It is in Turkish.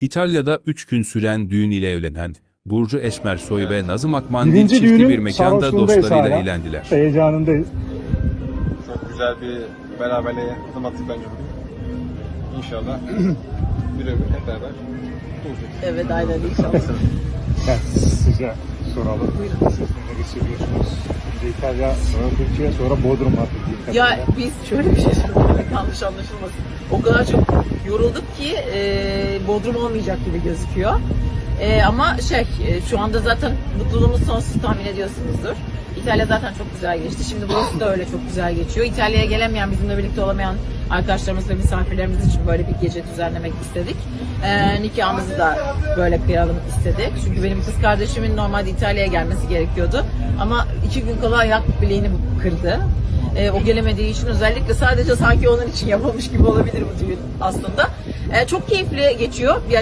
İtalya'da 3 gün süren düğün ile evlenen Burcu Esmersoy ve Nazım Akmandil Birinci çifti düğünün bir mekanda sarhoşluğundayız dostlarıyla hala. eğlendiler. Heyecanındayız. Çok güzel bir beraberliğe adım attık bence bugün. İnşallah bir ömür hep beraber olacak. Evet aynen inşallah. Ben size soralım. Siz ne hissediyorsunuz? İtalya, sonra Türkiye, sonra Bodrum bildiğim Ya biz şöyle bir şey söyledik yanlış anlaşılmasın. O kadar çok yorulduk ki e, Bodrum olmayacak gibi gözüküyor. E, ama şey e, şu anda zaten mutluluğumuz sonsuz tahmin ediyorsunuzdur. İtalya zaten çok güzel geçti. Şimdi burası da öyle çok güzel geçiyor. İtalya'ya gelemeyen, bizimle birlikte olamayan arkadaşlarımız ve misafirlerimiz için böyle bir gece düzenlemek istedik. E, nikahımızı da böyle kıyalım istedik. Çünkü benim kız kardeşimin normalde İtalya'ya gelmesi gerekiyordu. Ama iki gün kala ayak bileğini kırdı. E, o gelemediği için özellikle sadece sanki onun için yapılmış gibi olabilir bu düğün aslında. E, çok keyifli geçiyor. Yani